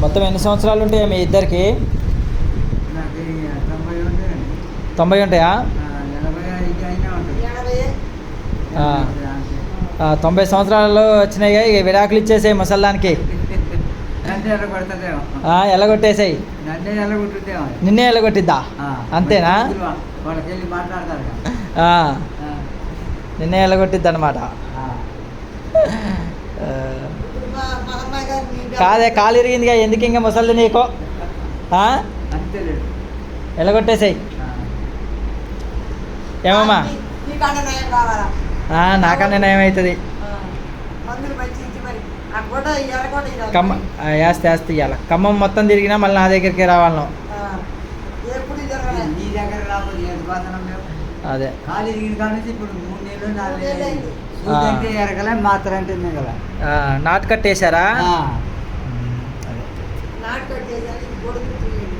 మొత్తం ఎన్ని సంవత్సరాలు ఉంటాయి మీ ఇద్దరికి? తొంభై ఉంటాయా? ఎనభై ఐదు అయినా ఉంటుంది. ఆ. అంతే. ఆ, తొంభై సంవత్సరాలు వచ్చినాయి ఇక విడాకులు ఇచ్చేసాయి ముసల్లానికి ఎలగొట్టేసాయి. నన్నే ఎలగొట్టిద్దా? అంతేనా. నిన్నే ఎలగొట్టిద్ది అనమాట కాదే కాలు ఇరిగిందిగా ఎందుకు ఇంకా ముసలి నీకో? ఎలగొట్టేసాయి. ఏమమ్మా? నీకన్నా నయం ఇవ్వాలి. కమ్మ వేస్తే వేస్తే ఇవ్వాలి ఖమ్మం మొత్తం తిరిగినా మళ్ళీ నా దగ్గరికి రావాలను ఆ, ఎప్పుడు జరగలే నీ దగ్గర రాకపోతే ఏది బాధనం మేము అదే. నాటు కట్టేశారా? நாட்கள் கொடுத்துட்டு